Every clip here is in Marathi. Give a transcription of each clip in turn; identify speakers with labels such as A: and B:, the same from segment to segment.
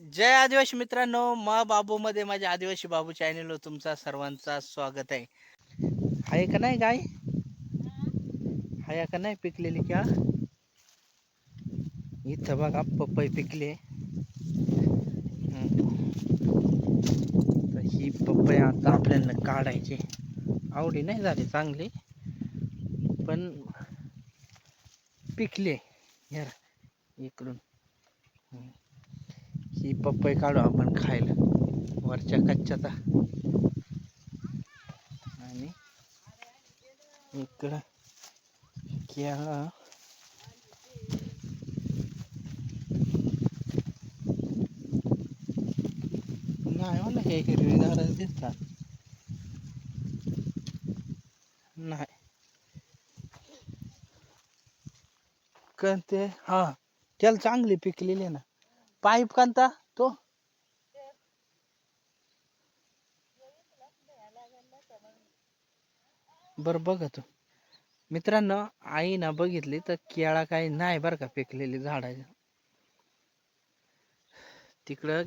A: जय आदिवासी मित्रांनो मा बाबू मध्ये माझ्या आदिवासी बाबू चॅनलवर तुमचा सर्वांचा स्वागत आहे. आहे का नाही गाय? आहे का नाही पिकलेली क्या इथं बघा पपई पिकले. तर ही पपई आता आपल्याला काढायची. आवडी नाही झाली चांगली पण पिकले यार इकडून. ही पपई काढू आपण खायला. वरच्या कच्च्याचा आणि इकडं केळं. नाही हो मला हे हिरवीगार दिसतात. नाही. ते हा त्याला चांगली पिकलेली आहे ना. पाईप कांता तो? बर बघा तू. मित्रांनो आई ना बघितली तर केळा काही नाही बरं का पिकलेली झाडाच्या तिकडं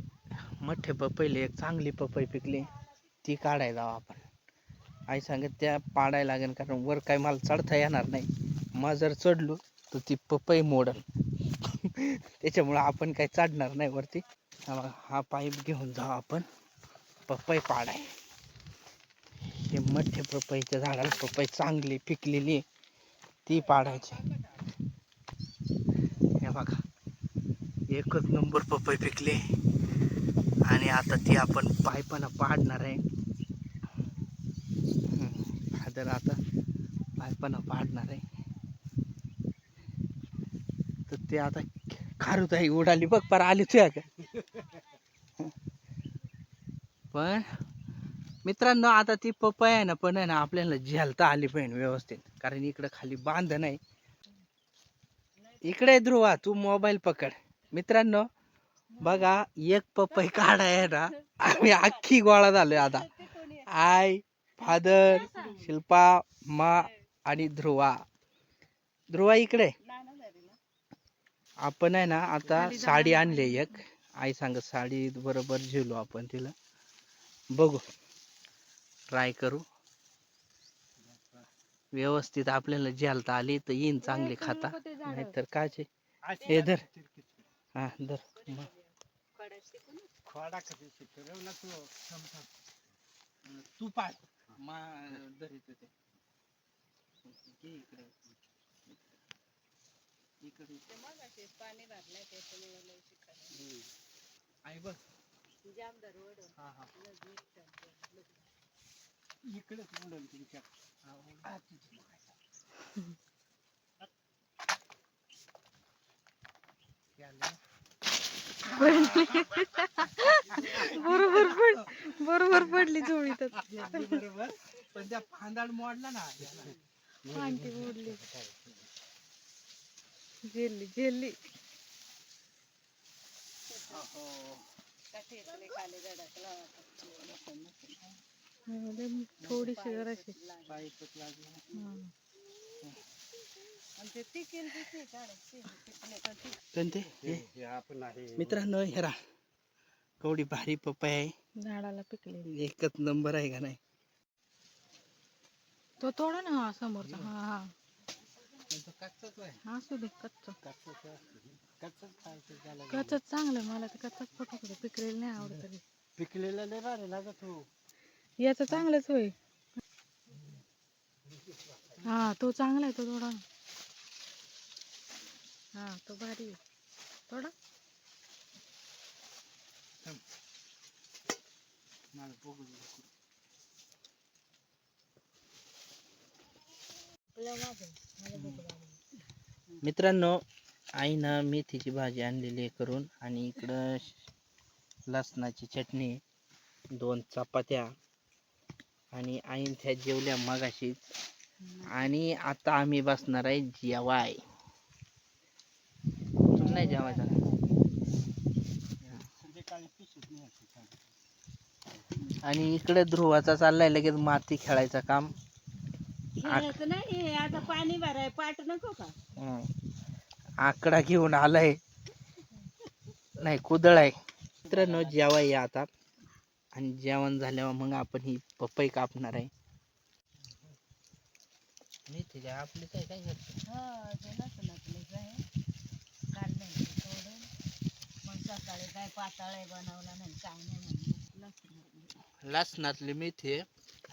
A: मठ्ठे पपईले एक चांगली पपई पिकली. ती काढायला जाऊ आपण. आई सांगत त्या पाडायला लागेल कारण वर काही मला चढता येणार नाही. मग जर चढलो तर ती पपई मोडल. त्याच्यामुळं आपण काही चढणार नाही वरती. हा पाईप घेऊन जाऊ आपण. पपई पाडाय. हे मठ्ठे पपईच्या झाडाला पपई चांगली पिकलेली आहे, ती पाडायची. हे बघा. एकच नंबर पपई पिकले. आणि आता ती आपण पायपानं पाडणार आहे. हम्म, आता पायपानं पाडणार आहे. तर ते आता खारुताई उडाली. बघ पर आली तुया का? पण मित्रांनो आता ती पपई आहे ना पण आहे ना आपल्याला झेलता आली पाहिजे व्यवस्थित. कारण इकडं खाली बांध नाही. इकडे ध्रुवा तू मोबाईल पकड. मित्रांनो बघा एक पपई काढाय ना आम्ही अख्खी गोळा झालोय आता. आय फादर शिल्पा मा आणि ध्रुवा. ध्रुवा इकडे. आपण आहे ना आता साडी आणली एक. आई सांगत साडी बरोबर झेलू आपण तिला. बघू. ट्राय करू. व्यवस्थित आपल्याला झेलता आली तर येईन चांगली खाता. नाहीतर काचे हे धर. हा धर. मग. तू पाय. मा धर इथं ते घे इकडे इकडे आई बघ. हा हा. इकडेच उडल तुमच्या. हा,
B: बरोबर पड बरोबर पडली
A: अगदी बरोबर. पण त्या फांदाड मोडला ना.
B: आंटी उडली झेलली झेलली
A: अहो.
B: थोडीशी जराशी हा.
A: हे? मित्रांनो हेरा कवडी भारी पपई आहे.
B: झाडाला पिकले
A: एकच नंबर आहे का नाही?
B: तो तोडा ना हा समोरचा. हा हा हा. असू दे कच्च. चांगलं मला तर कच्चाच पटत पिकलेलं नाही आवडत कधी
A: पिकलेला नाही भारी लागत हो.
B: याचं चांगलंच होय. हा तो चांगला आहे तो थोडा. हा तो भारी आहे. थोडा.
A: मला बघू मित्रांनो आईनं मेथीची भाजी आणलेली आहे करून आणि इकडं लसणाची चटणी दोन चपात्या आणि आईन त्या जेवल्या मगाशीच. आणि आता आम्ही बसणार आहे जेवाय. नाही जेवायचा आणि इकडे ध्रुवाचा चाललाय लगेच माती खेळायचं काम.
C: खेळायचं नाही हे आता पाणी भराय पाठ नको का?
A: हं. आकडा घेऊन आलाय. नाही कुदळ आहे. मित्रांनो जेवा या आता. आणि जेवण झाल्यावर मग आपण ही पपई कापणार आहे. मेथी काय आपली काय काय करतो
C: हा ते आहे? काढलं मग सकाळी काय पाताळ बनवला नाही काय नाही म्हणलं लसणातली
A: लसणातली मेथी आहे.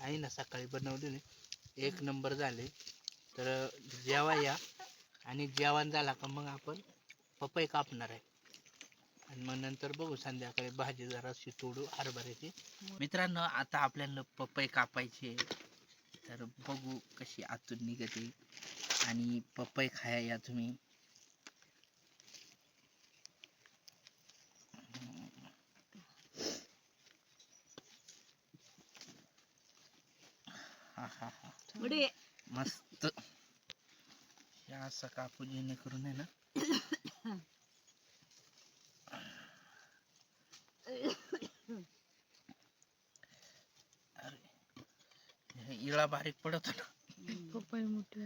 A: आई ना सकाळी बनवलेली. एक नंबर झाले. तर जेवा या आणि जेवण झाला का मग आपण पपई कापणार आहे. आणि मग नंतर बघू संध्याकाळी भाजी जराशी तोडू हरभऱ्याची. मित्रांनो आता आपल्याला पपई कापायची तर बघू कशी आतून निघते. आणि पपई खाया या तुम्ही. मस्त. हे असं कापू जेणेकरून आहे ना. अरे हे इळा बारीक पडत ना
B: पपई मोठी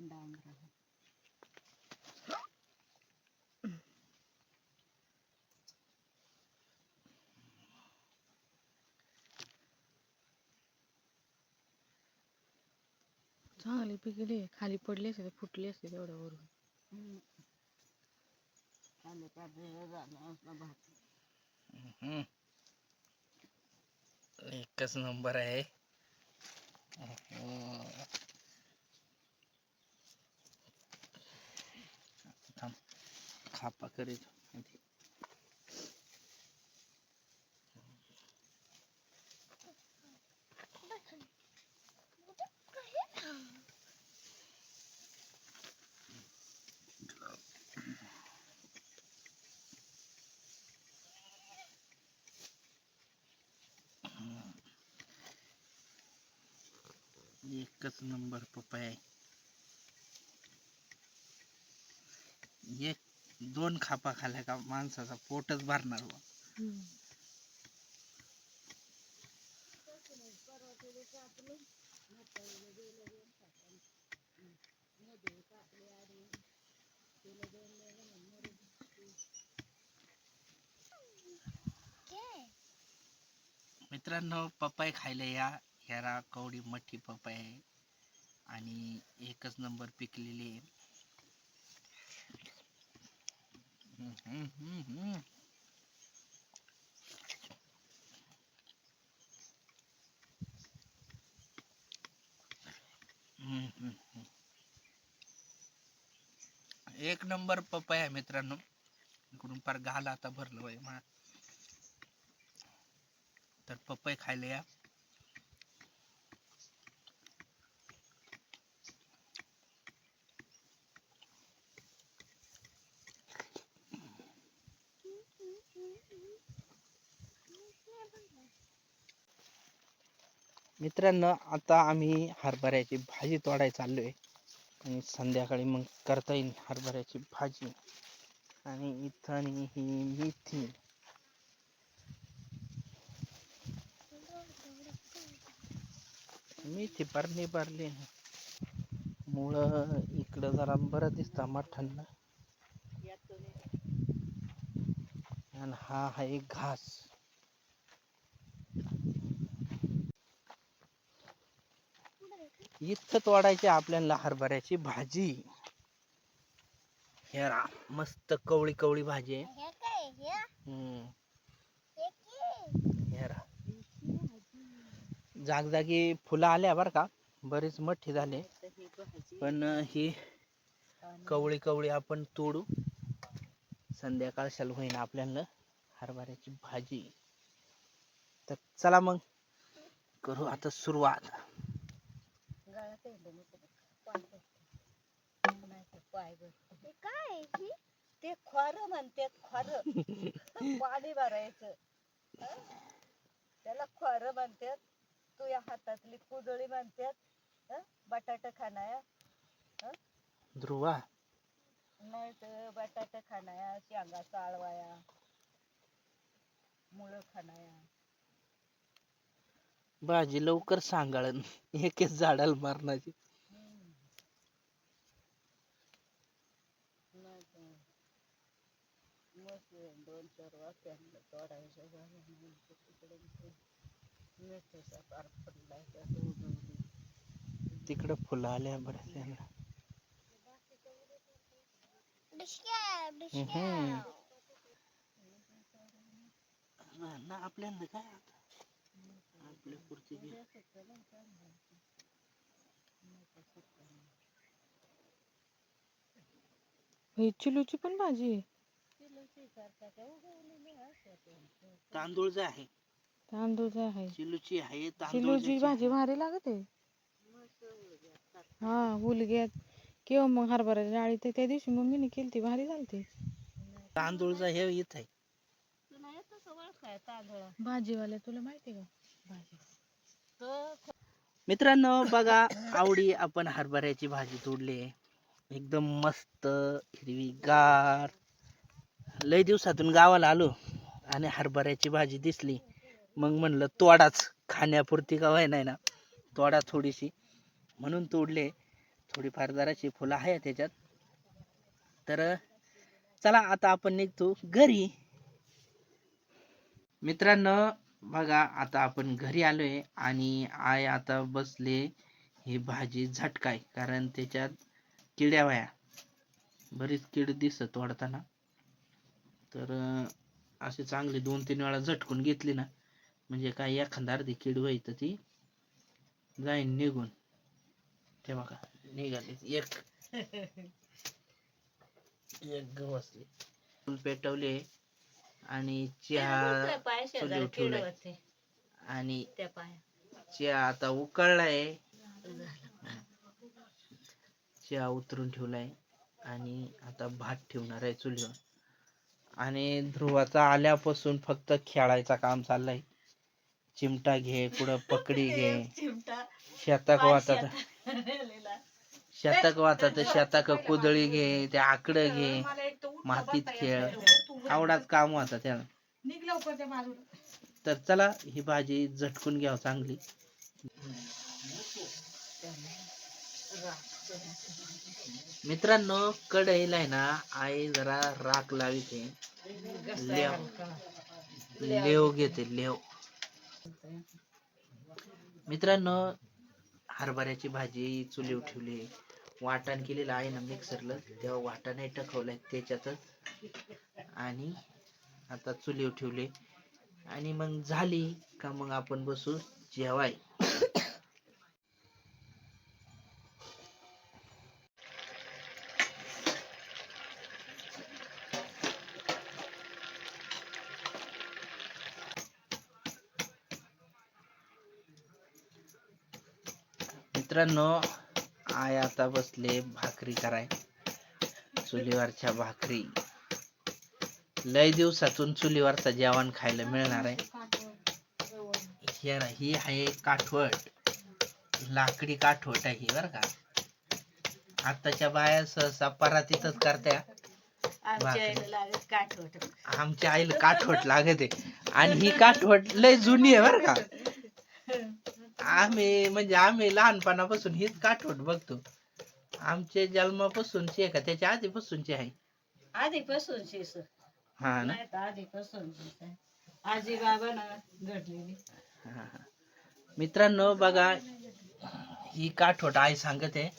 C: डांगरा.
B: चांगली पिकली आहे. खाली पडली असते तर फुटली असते तेवढ्या वरून
C: खाली का भेळ झाला असला भात
A: हम्म. एकच नंबर आहे. थांब खापा करीत नंबर पपई आहे एक दोन खापा खाल्ल्या का माणसाचा पोटच भरणार.
B: हम्म.
A: मित्रांनो पपई खायला या ह्याला कवडी मठी पपई आहे आणि एकच नंबर पिकलेली आहे. हम्म, हम्म, हम्म, हम्म. हम्म, हम्म, एक नंबर पपया मित्रांनो. इकडून फार घाल आता भरलो आहे मा तर पपई खायला या. मित्रांनो आता आम्ही हरभऱ्याची भाजी तोडायला आहे आणि संध्याकाळी मग करता येईल हरभऱ्याची भाजी. आणि इथं ही मेथी. मेथी पारली पारली मुळं इकडं जरा बरं दिसतं मठांना आणि हा आहे घास. इथं तोडायची आपल्याला हरभऱ्याची भाजी. हेरा मस्त कवळी कवळी भाजी आहे. हम्म. हेरा जागजागी फुलं आल्या बर का बरीच मोठी झाले.
C: ही
A: पण ही कवळी कवळी आपण तोडू. संध्याकाळशाल होईन आपल्याला हरभऱ्याची भाजी. तर चला मग करू आता सुरुवात.
C: गळ्यात आहे बघ, इकडे. पाय बघ. नाही तर पाय ते खोर म्हणतात खोर पाणी भरायचं हं? त्याला खोर म्हणतात तू या हातातली कुदळी म्हणतात हं? बटाटा खाणाया
A: ध्रुवा
C: नाही तर बटाटा खाणाया शेंगा चाळवाया मुळं खाणाया
A: भाजी लवकर सांगाळन एक झाडाला मारण्याची
C: दोन चार तिकडे
A: फुलं आल्या बऱ्याच यांना हम्म. ना- ना आपल्याला काय आपल्या पुरती घे.
B: ही? चिलूची पण भाजी आहे
A: तांदूळ आहे
B: तांदूळ आहे
A: चिलूची आहे
B: चिलूची भाजी भारी लागत आहे हा हुलग्यात किंवा मग हरभऱ्याच्या डाळी तर त्या दिवशी मम्मीने केली ती भारी झालती।
A: तांदूळचा हे येत आहे
B: भाजीवाल्या तुला माहिती का?
A: मित्रांनो बघा आवडी आपण हरभऱ्याची भाजी तोडली आहे. एकदम मस्त हिरवीगार. लय दिवसातून गावाला आलो आणि हरभऱ्याची भाजी दिसली. मग म्हणलं तोडाच. खाण्यापुरती का व्हाय नाही ना? तोडा थोडीशी. म्हणून तोडले. थोडीफार जराची फुलं आहे त्याच्यात. तर चला आता आपण निघतो घरी. मित्रांनो बघा आता आपण घरी आलोय आणि आय आता बसले ही भाजी झटकाय कारण त्याच्यात किड्या वाया बरीच किड दिसत वाढताना. तर अं, अशी चांगली दोन तीन वेळा झटकून घेतली ना म्हणजे काय एखादा अर्धी किड व्हायचं ती जाईन निघून. ते बघा निघाली. एक. एक गवसली. पेटवले. आणि चहा
C: पाय
A: चुलीवर
C: शेजारी किड
A: ठेवलंय.
C: होते
A: आणि
C: त्या पाय.
A: चहा आता उकळलाय. चहा उतरून ठेवलाय आणि आता भात ठेवणार आहे चुलीवर. आणि ध्रुवाचा आल्यापासून फक्त खेळायचा काम चाललंय. चिमटा घे कुठं पकडी घे.
C: चिमटा.
A: शेताक वातात
C: नेलेला.
A: शेताक वातात शेताक कुदळी घे ते आकडं घे. मातीत खेळ. आवडाच काम होता त्याला.
B: निघ लवकर त्या बाजूला
A: तर चला ही भाजी झटकून घ्यावं चांगली. मित्रांनो कढईला आहे ना आई जरा राख लाविते. लेव. लेव घेते लेव. मित्रांनो हरभऱ्याची भाजी चुलीव ठेवली. वाटण केलेलं आहे ना मिक्सरला तेव्हा वाटण टकवलंय त्याच्यातच आणि आता चुलीव ठेवले. आणि मग झाली का मग आपण बसू जेवाय. मित्रांनो आय आता बसले भाकरी कराय. चुलीवरच्या भाकरी. लय दिवसातून चुलीवरचं जेवण खायला मिळणार आहे. हे ही आहे काठवट. लाकडी काठवट आहे ही बर का. आताच्या बाया सहसा परातीतच करत्या.
C: आमच्या. आईला काठवट.
A: लागते. आणि ही काठवट लय जुनी आहे बर का. आम्ही म्हणजे आम्ही लहानपणापासून हीच काठवट बघतो. आमच्या जन्मापासूनची आहे का? त्याच्या आधीपासूनची आहे.
C: आधीपासून शिस
A: हा ना?
C: नाही तर आधीपासून आजी बाबा ना घडलेली.
A: हा, हा. मित्रांनो बघा ही काठवट आई सांगत आहे.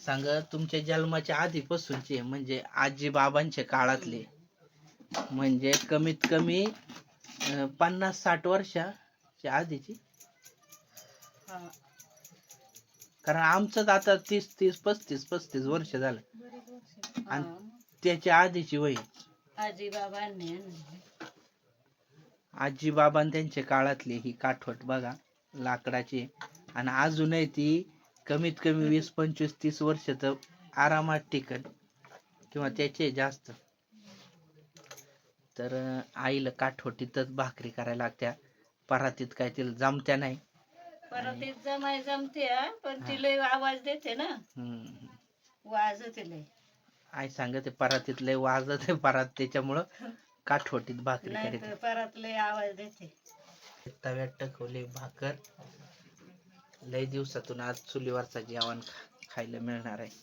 A: सांग तुमच्या जन्माच्या आधीपासूनची आहे, म्हणजे आजी बाबांच्या काळातले म्हणजे कमीत कमी अं, पन्नास साठ वर्षाच्या आधीची.
C: हा.
A: कारण आमचं आता तीस तीस पस्तीस पस्तीस वर्ष झालं. आणि
C: हा.
A: त्याच्या आधीची वय
C: आजी बाबांनी आणली.
A: आजी बाबां त्यांच्या काळातली ही काठवट बघा लाकडाची. आणि अजूनही ती कमीत कमी वीस पंचवीस तीस वर्ष तर आरामात टिकल किंवा त्याचे जास्त. तर आईला काठवटीतच भाकरी करायला लागत्या. परातीत काय तिला जमत्या नाही.
C: परत ती जमाय जमते पण ती लय आवाज देते ना.
A: हम्म.
C: वाजते लय.
A: आई सांगते परातीत लय वाजत आहे परात त्याच्यामुळं काठवटीत भाकरी
C: नाही परत लय आवाज देते
A: तव्यात टकवले भाकर. लय दिवसातून आज चुलीवरचा जेवण खायला मिळणार आहे.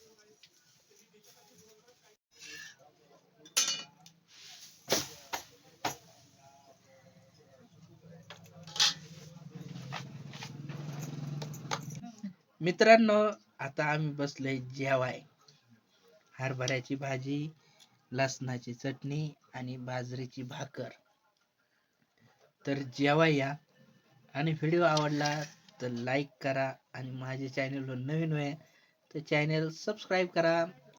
A: मित्रांनो आता आम्ही बसलोय जेवाय. हरभऱ्याची भाजी लसणाची चटणी आणि बाजरीची भाकर. तर जेवाय या आणि व्हिडिओ आवडला तर लाईक करा आणि माझे चॅनलवर नवीन होय तर चॅनल सबस्क्राईब करा.